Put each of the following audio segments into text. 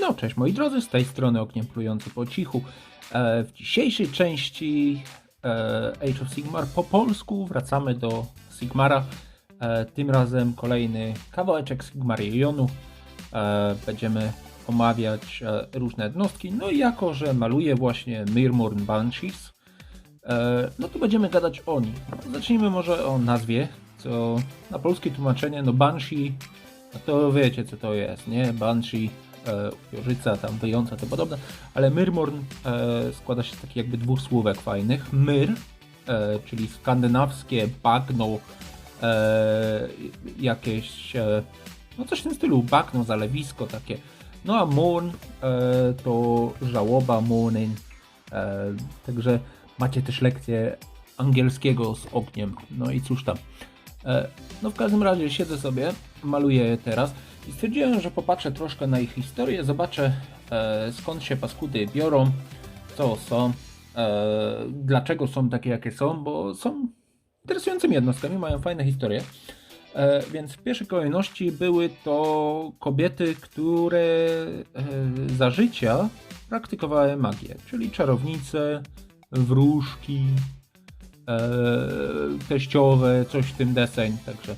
No, cześć moi drodzy, z tej strony Ogniem Plujący po cichu. E, w dzisiejszej części e, Age of Sigmar po polsku wracamy do Sigmara. E, tym razem kolejny kawałeczek Sigmarionu. Będziemy omawiać różne jednostki. No i jako, że maluję właśnie Mirmorn Banshees, no to będziemy gadać o nich. Zacznijmy może o nazwie, co na polskie tłumaczenie, no Banshee, no to wiecie co to jest, nie? Banshee, e, tam wyjąca, to podobne, ale Myrmorn e, składa się z takich jakby dwóch słówek fajnych. Myr, e, czyli skandynawskie bagno, e, jakieś, no coś w tym stylu, bagno, zalewisko takie. No a Morn e, to żałoba, mourning, e, także macie też lekcję angielskiego z ogniem, no i cóż tam. No w każdym razie siedzę sobie, maluję teraz i stwierdziłem, że popatrzę troszkę na ich historię, zobaczę e, skąd się paskudy biorą, co są, e, dlaczego są takie jakie są, bo są interesującymi jednostkami, mają fajne historie. E, więc w pierwszej kolejności były to kobiety, które e, za życia praktykowały magię, czyli czarownice, wróżki, e, teściowe, coś w tym deseń, także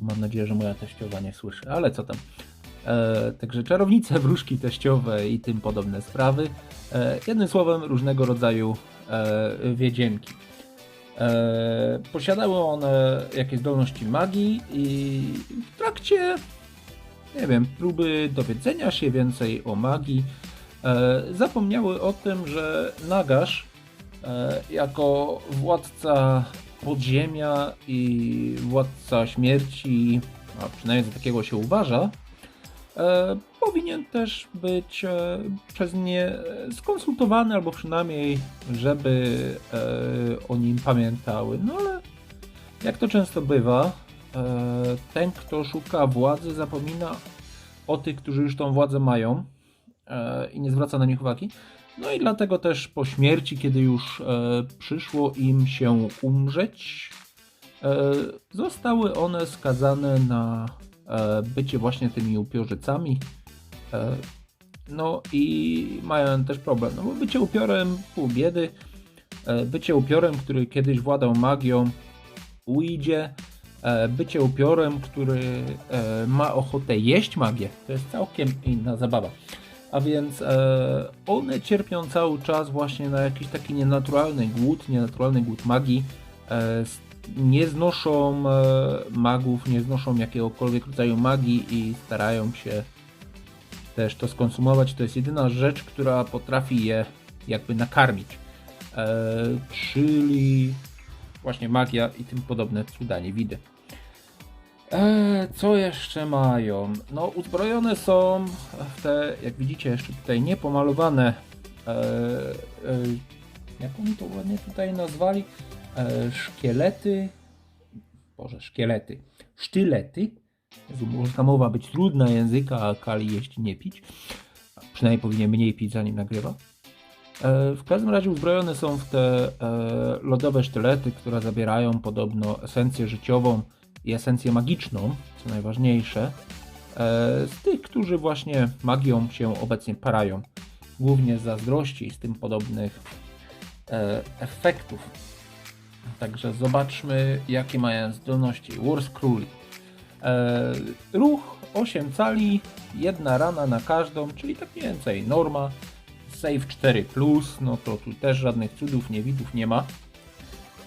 mam nadzieję, że moja teściowa nie słyszy, ale co tam. E, także czarownice, wróżki teściowe i tym podobne sprawy. E, jednym słowem różnego rodzaju e, wiedziemki. E, posiadały one jakieś zdolności magii i w trakcie, nie wiem, próby dowiedzenia się więcej o magii, e, zapomniały o tym, że Nagash e, jako władca podziemia i władca śmierci, a przynajmniej za takiego się uważa, e, powinien też być e, przez nie skonsultowany, albo przynajmniej, żeby e, o nim pamiętały. No ale jak to często bywa, e, ten, kto szuka władzy, zapomina o tych, którzy już tą władzę mają e, i nie zwraca na nich uwagi. No i dlatego też po śmierci, kiedy już e, przyszło im się umrzeć, e, zostały one skazane na e, bycie właśnie tymi upiorzycami. No i mają też problem, no bo bycie upiorem pół biedy, bycie upiorem, który kiedyś władał magią, ujdzie, bycie upiorem, który ma ochotę jeść magię, to jest całkiem inna zabawa. A więc e, one cierpią cały czas właśnie na jakiś taki nienaturalny głód, nienaturalny głód magii. E, nie znoszą e, magów, nie znoszą jakiegokolwiek rodzaju magii i starają się też to skonsumować. To jest jedyna rzecz, która potrafi je jakby nakarmić. E, czyli właśnie magia i tym podobne cuda niewidy. E, co jeszcze mają? No, uzbrojone są w te, jak widzicie, jeszcze tutaj niepomalowane. E, e, jak oni to ładnie tutaj nazwali? E, szkielety. Boże, szkielety. Sztylety. Jezu, może ta mowa być trudna języka, a Kali jeść nie pić. Przynajmniej powinien mniej pić zanim nagrywa. E, W każdym razie uzbrojone są w te e, lodowe sztylety, które zabierają podobno esencję życiową i esencję magiczną, co najważniejsze, e, z tych, którzy właśnie magią się obecnie parają. Głównie z zazdrości i z tym podobnych e, efektów. Także zobaczmy, jakie mają zdolności. Wars Króli. E, ruch 8 cali, jedna rana na każdą, czyli tak mniej więcej norma. Save 4, no to tu też żadnych cudów, niewidów nie ma.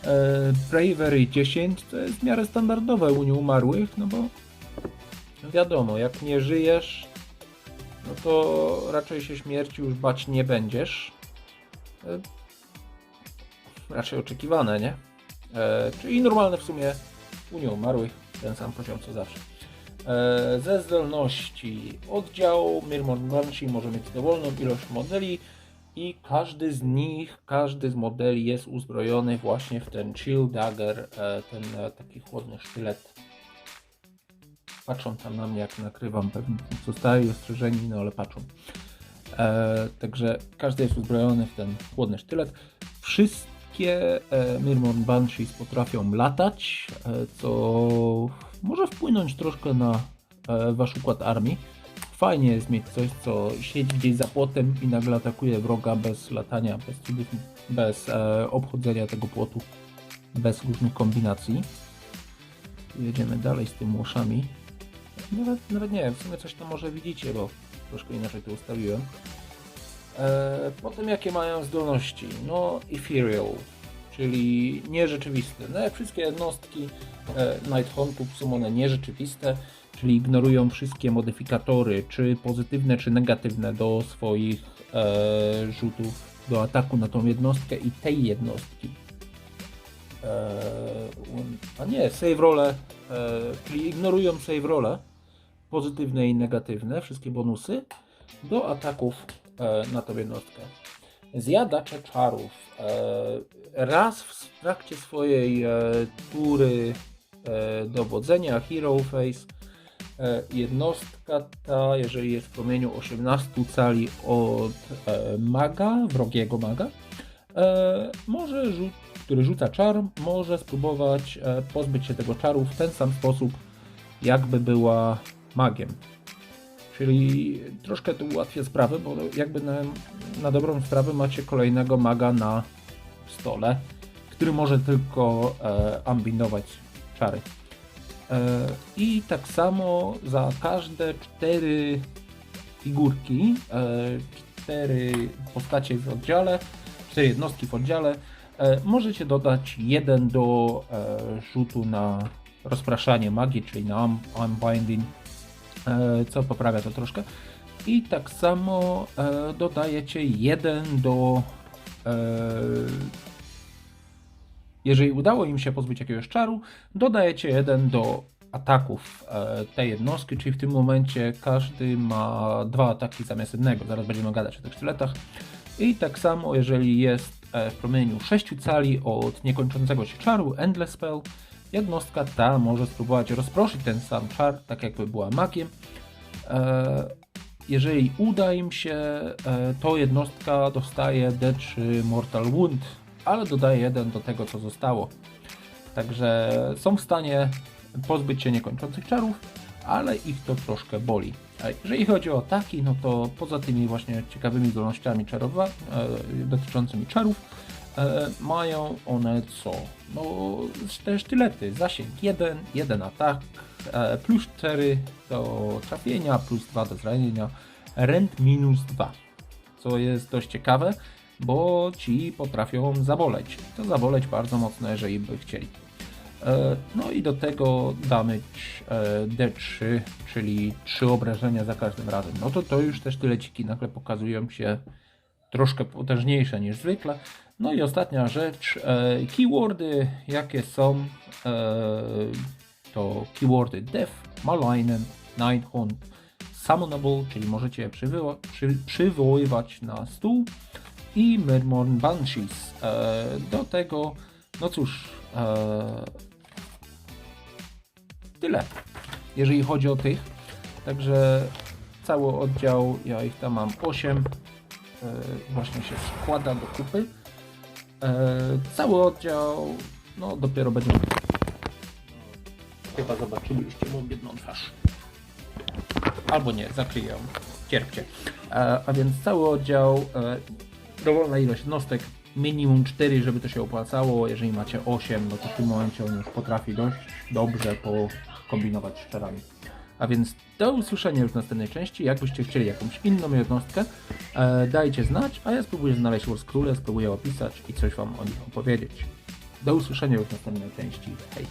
E, Bravery 10 to jest w miarę standardowe u nieumarłych, no bo wiadomo, jak nie żyjesz, no to raczej się śmierci już bać nie będziesz. E, raczej oczekiwane, nie? E, czyli normalne w sumie u nieumarłych, ten sam poziom co zawsze. Ze zdolności oddział Mirmon Banshee może mieć dowolną ilość modeli i każdy z nich, każdy z modeli jest uzbrojony właśnie w ten Chill Dagger, e, ten e, taki chłodny sztylet. Patrzą tam na mnie jak nakrywam, pewnie zostali ostrzeżeni, no ale patrzą. E, także każdy jest uzbrojony w ten chłodny sztylet. Wszystkie e, Mirmon Banshees potrafią latać, e, co może wpłynąć troszkę na e, wasz układ armii. Fajnie jest mieć coś, co siedzi gdzieś za płotem i nagle atakuje wroga bez latania, bez, bez e, obchodzenia tego płotu, bez różnych kombinacji. Jedziemy dalej z tymi łoszami. Nawet, nawet nie wiem, w sumie coś tam może widzicie, bo troszkę inaczej to ustawiłem. E, potem jakie mają zdolności? No, ethereal, czyli nierzeczywiste. No wszystkie jednostki e, Nighthuntów są one nierzeczywiste, czyli ignorują wszystkie modyfikatory, czy pozytywne, czy negatywne do swoich e, rzutów do ataku na tą jednostkę i tej jednostki. E, a nie, save role, e, czyli ignorują save role, pozytywne i negatywne, wszystkie bonusy, do ataków e, na tą jednostkę. Zjadacze czarów. E, raz w trakcie swojej e, tury e, dowodzenia Hero Face jednostka ta, jeżeli jest w promieniu 18 cali od e, maga, wrogiego maga, e, może rzu- który rzuca czar, może spróbować e, pozbyć się tego czaru w ten sam sposób, jakby była magiem. Czyli troszkę to ułatwia sprawę, bo jakby na, na dobrą sprawę macie kolejnego maga na stole, który może tylko e, ambinować czary. E, I tak samo za każde cztery figurki, e, cztery postacie w oddziale, cztery jednostki w oddziale, e, możecie dodać jeden do rzutu na rozpraszanie magii, czyli na un- unbinding, co poprawia to troszkę. I tak samo dodajecie jeden do. Jeżeli udało im się pozbyć jakiegoś czaru, dodajecie jeden do ataków e, tej jednostki, czyli w tym momencie każdy ma dwa ataki zamiast jednego. Zaraz będziemy gadać o tych sztyletach. I tak samo, jeżeli jest e, w promieniu 6 cali od niekończącego się czaru, Endless Spell, jednostka ta może spróbować rozproszyć ten sam czar, tak jakby była magiem. E, jeżeli uda im się, to jednostka dostaje D3 Mortal Wound, ale dodaje jeden do tego, co zostało. Także są w stanie pozbyć się niekończących czarów, ale ich to troszkę boli. Jeżeli chodzi o ataki, no to poza tymi właśnie ciekawymi zdolnościami czarowa, e, dotyczącymi czarów, e, mają one co? No te sztylety, zasięg 1, 1 atak, e, plus 4 do trafienia, plus 2 do zranienia, rent minus 2, co jest dość ciekawe, bo ci potrafią zaboleć. To zaboleć bardzo mocno, jeżeli by chcieli. E, No i do tego damy e, D3, czyli 3 obrażenia za każdym razem. No to to już te sztyleciki nagle pokazują się troszkę potężniejsze niż zwykle. No i ostatnia rzecz, e, keywordy jakie są, to keywordy Def, Malign, Nighthunt, Summonable, czyli możecie je przywoływać na stół i Mermorn Banshees. E, do tego, no cóż, e, tyle, jeżeli chodzi o tych. Także cały oddział, ja ich tam mam 8, e, właśnie się składa do kupy. Cały oddział, no dopiero będziemy. Chyba zobaczyliście moją biedną twarz. Albo nie, zakryję ją. Cierpcie. A więc cały oddział, dowolna ilość jednostek, minimum 4, żeby to się opłacało. Jeżeli macie 8, no to w tym momencie on już potrafi dość dobrze pokombinować z czarami. A więc do usłyszenia już w następnej części. Jakbyście chcieli jakąś inną jednostkę, e, dajcie znać, a ja spróbuję znaleźć Wars Króle, spróbuję opisać i coś Wam o nich opowiedzieć. Do usłyszenia już w następnej części. Hej!